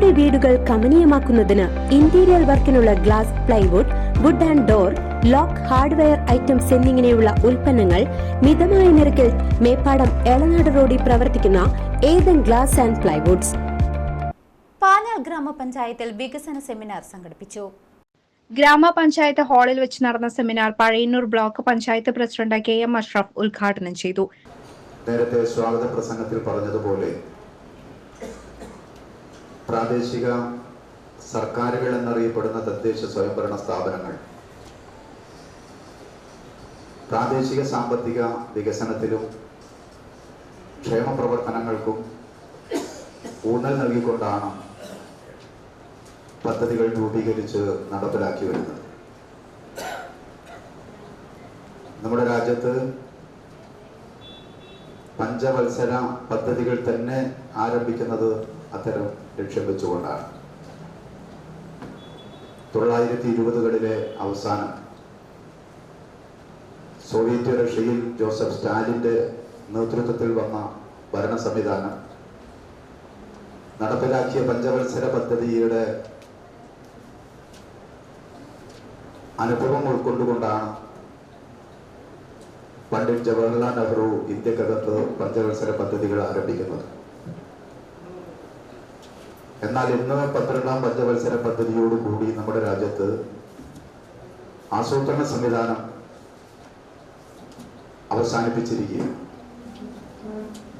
നിങ്ങളുടെ വീടുകൾ കമനീയമാക്കുന്നതിന് interior വർക്കിനുള്ള glass plywood wood and door lock hardware items എന്നിങ്ങനെയുള്ള ഉൽപ്പന്നങ്ങൾ മിതമായ നിരക്കിൽ മേപ്പാടം എളനാട് റോഡിൽ പ്രവർത്തിക്കുന്ന Ethan glass and plywoods. Panjal ഗ്രാമപഞ്ചായത്തിൽ വികസന സെമിനാർ സംഘടിപ്പിച്ചു. ഗ്രാമപഞ്ചായത്ത് ഹാളിൽ വെച്ച് നടന്ന seminar Pazhayannur block panchayat president K M Ashraf ഉദ്ഘാടനം ചെയ്തു. നേരത്തെ സ്വാഗത പ്രസംഗത്തിൽ പറഞ്ഞതുപോലെ പ്രാദേശിക സർക്കാരുകൾ എന്നറിയപ്പെടുന്ന തദ്ദേശ സ്വയംഭരണ സ്ഥാപനങ്ങൾ. പ്രാദേശിക സാമ്പത്തിക വികസനത്തിലും ക്ഷേമ പ്രവർത്തനങ്ങൾക്കും ഊന്നൽ നൽകിക്കൊണ്ടാണ് പദ്ധതികൾ രൂപീകരിച്ച് നടപ്പിലാക്കി വരുന്നത്. നമ്മുടെ രാജ്യത്ത് പഞ്ചവത്സര പദ്ധതികൾ തന്നെ ആരംഭിക്കുന്നത് അത്തരം ലക്ഷ്യം വെച്ചുകൊണ്ടാണ്. തൊള്ളായിരത്തി ഇരുപതുകളിലെ അവസാനം സോവിയറ്റ് റഷ്യയിൽ ജോസഫ് സ്റ്റാലിന്റെ നേതൃത്വത്തിൽ വന്ന ഭരണ സംവിധാനം നടപ്പിലാക്കിയ പഞ്ചവത്സര പദ്ധതിയുടെ അനുഭവം ഉൾക്കൊണ്ടുകൊണ്ടാണ് പണ്ഡിറ്റ് ജവഹർലാൽ നെഹ്റു ഇന്ത്യക്കകത്ത് പഞ്ചവത്സര പദ്ധതികൾ ആരംഭിക്കുന്നത്. എന്നാൽ ഇന്ന് പന്ത്രണ്ടാം പഞ്ചവത്സര പദ്ധതിയോടുകൂടി നമ്മുടെ രാജ്യത്ത് ആസൂത്രണ സംവിധാനം അവസാനിപ്പിച്ചിരിക്കുകയാണ്.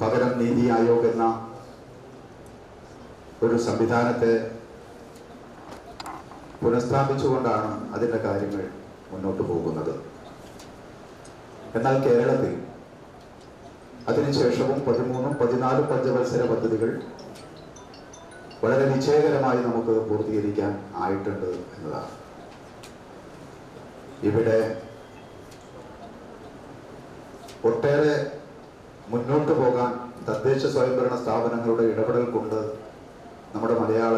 പകരം നീതി ആയോഗ് എന്ന ഒരു സംവിധാനത്തെ പുനഃസ്ഥാപിച്ചുകൊണ്ടാണ് അതിന്റെ കാര്യങ്ങൾ മുന്നോട്ട് പോകുന്നത്. എന്നാൽ കേരളത്തിൽ അതിനുശേഷവും പതിമൂന്നും പതിനാലും പഞ്ചവത്സര പദ്ധതികൾ വളരെ നിശ്ചയകരമായി നമുക്ക് പൂർത്തീകരിക്കാൻ ആയിട്ടുണ്ട് എന്നതാണ്. ഇവിടെ ഒട്ടേറെ മുന്നോട്ട് പോകാൻ തദ്ദേശ സ്വയംഭരണ സ്ഥാപനങ്ങളുടെ ഇടപെടൽ കൊണ്ട് നമ്മുടെ മലയാള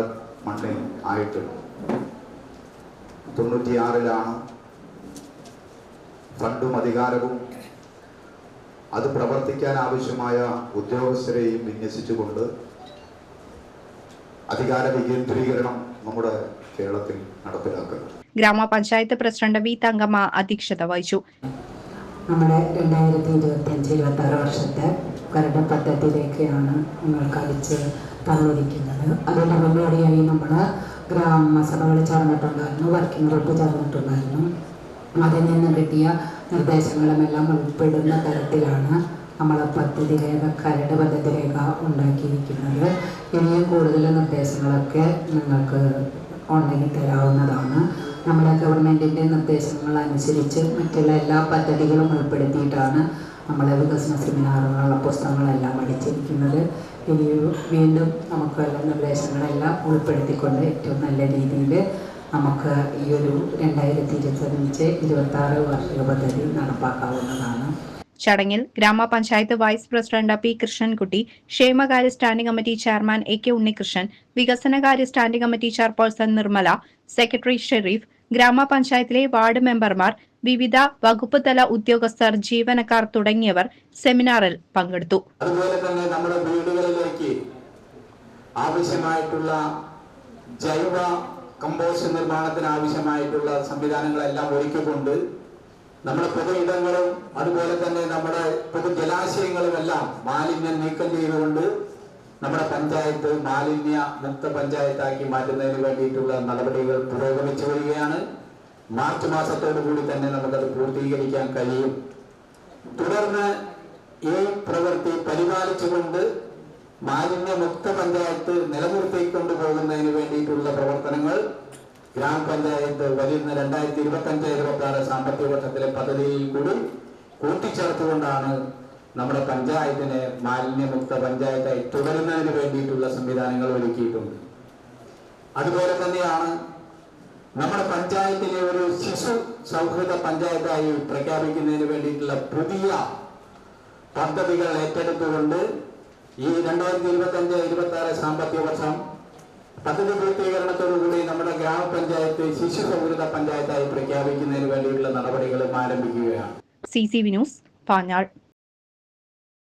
മണ്ണിൽ ആയിട്ടുണ്ട്. തൊണ്ണൂറ്റിയാറിലാണ് ഫണ്ടും അധികാരവും അത് പ്രവർത്തിക്കാൻ ആവശ്യമായ ഉദ്യോഗസ്ഥരെയും വിന്യസിച്ചുകൊണ്ട് അധികാര വികേന്ദ്രീകരണം നമ്മുടെ കേരളത്തിൽ നടപ്പിലാക്കുന്നത് ഗ്രാമപഞ്ചായത്ത് പ്രസിഡന്റ് വി തങ്കമ്മ അധ്യക്ഷത വഹിച്ചു. നമ്മുടെ രണ്ടായിരത്തി ഇരുപത്തി അഞ്ച് ഇരുപത്തി ആറ് വർഷത്തെ കരട് പദ്ധതിയിലേക്കാണ് നിങ്ങൾ കളിച്ച് തന്നിരിക്കുന്നത്. അതിന്റെ മുന്നോടിയായി നമ്മൾ ഗ്രാമസഭകൾ ചേർന്നിട്ടുണ്ടായിരുന്നു വർക്കിംഗ് ഗ്രൂപ്പ് ചേർന്നിട്ടുണ്ടായിരുന്നു. അതിൽ നിന്ന് കിട്ടിയ നിർദ്ദേശങ്ങളുമെല്ലാം ഉൾപ്പെടുന്ന തരത്തിലാണ് നമ്മൾ പദ്ധതി രേഖ കരട് പദ്ധതി രേഖ ഉണ്ടാക്കിയിരിക്കുന്നത്. ഇനിയും കൂടുതൽ നിർദ്ദേശങ്ങളൊക്കെ നിങ്ങൾക്ക് ഉണ്ടെങ്കിൽ തരാവുന്നതാണ്. നമ്മുടെ ഗവൺമെന്റിന്റെ നിർദ്ദേശങ്ങൾ അനുസരിച്ച് മറ്റുള്ള എല്ലാ പദ്ധതികളും ഉൾപ്പെടുത്തിയിട്ടാണ് നമ്മളെ വികസന സെമിനാറുകളുള്ള പുസ്തകങ്ങളെല്ലാം അടിച്ചിരിക്കുന്നത്. ഇനി വീണ്ടും നമുക്ക് എല്ലാ നിർദ്ദേശങ്ങളെല്ലാം ഉൾപ്പെടുത്തിക്കൊണ്ട് ഏറ്റവും നല്ല രീതിയിൽ നമുക്ക് ഈ ഒരു രണ്ടായിരത്തി ഇരുപത്തഞ്ച് ഇരുപത്താറ് വാർഷിക പദ്ധതി നടപ്പാക്കാവുന്നതാണ്. ചടങ്ങിൽ ഗ്രാമപഞ്ചായത്ത് വൈസ് പ്രസിഡന്റ് പി കൃഷ്ണൻകുട്ടി ക്ഷേമകാര്യ standing committee chairman A K Unnikrishnan വികസനകാര്യ standing committee chairperson Nirmala secretary Sharif ഗ്രാമപഞ്ചായത്തിലെ വാർഡ് മെമ്പർമാർ വിവിധ വകുപ്പ് തല ഉദ്യോഗസ്ഥർ ജീവനക്കാർ തുടങ്ങിയവർ സെമിനാറിൽ പങ്കെടുത്തു. അതുപോലെ തന്നെ നമ്മുടെ വീടുകളിലേക്ക് ആവശ്യമായിട്ടുള്ള ജൈവ കമ്പോസ്റ്റ് നിർമ്മാണത്തിന് ആവശ്യമായിട്ടുള്ള സംവിധാനങ്ങളെല്ലാം ഒരുക്കിക്കൊണ്ട് നമ്മുടെ പൊതു ഇടങ്ങളും അതുപോലെ തന്നെ നമ്മുടെ പൊതു ജലാശയങ്ങളും എല്ലാം മാലിന്യം നീക്കം ചെയ്തുകൊണ്ട് നമ്മുടെ പഞ്ചായത്ത് മാലിന്യ മുക്ത പഞ്ചായത്താക്കി മാറ്റുന്നതിന് വേണ്ടിയിട്ടുള്ള നടപടികൾ പുരോഗമിച്ചു വരികയാണ്. മാർച്ച് മാസത്തോടു കൂടി തന്നെ നമുക്കത് പൂർത്തീകരിക്കാൻ കഴിയും. തുടർന്ന് ഈ പ്രവൃത്തി പരിപാലിച്ചുകൊണ്ട് മാലിന്യ മുക്ത പഞ്ചായത്ത് നിലനിർത്തിക്കൊണ്ടു പോകുന്നതിന് വേണ്ടിയിട്ടുള്ള പ്രവർത്തനങ്ങൾ ഗ്രാമപഞ്ചായത്ത് വരുന്ന രണ്ടായിരത്തി ഇരുപത്തി അഞ്ച് ഇരുപത്തി ആറ് സാമ്പത്തിക വർഷത്തിലെ പദ്ധതിയിൽ കൂടി കൂട്ടിച്ചേർത്തുകൊണ്ടാണ് നമ്മുടെ പഞ്ചായത്തിനെ മാലിന്യമുക്ത പഞ്ചായത്തായി തുടരുന്നതിന് വേണ്ടിയിട്ടുള്ള സംവിധാനങ്ങൾ ഒരുക്കിയിട്ടുണ്ട്. അതുപോലെ തന്നെയാണ് നമ്മുടെ പഞ്ചായത്തിലെ ഒരു ശിശു സൗഹൃദ പഞ്ചായത്തായി പ്രഖ്യാപിക്കുന്നതിന് വേണ്ടിയിട്ടുള്ള പുതിയ പദ്ധതികൾ ഏറ്റെടുത്തുകൊണ്ട് ഈ രണ്ടായിരത്തി ഇരുപത്തി അഞ്ച് ഇരുപത്തി ആറ് സാമ്പത്തിക വർഷം പദ്ധതി പൂർത്തീകരണത്തോടുകൂടി ഗ്രാമപഞ്ചായത്ത് ശിശു സൗഹൃദ പഞ്ചായത്തായി പ്രഖ്യാപിക്കുന്നതിന് വേണ്ടിയിട്ടുള്ള നടപടികളും ആരംഭിക്കുകയാണ്. C C V news Panjal.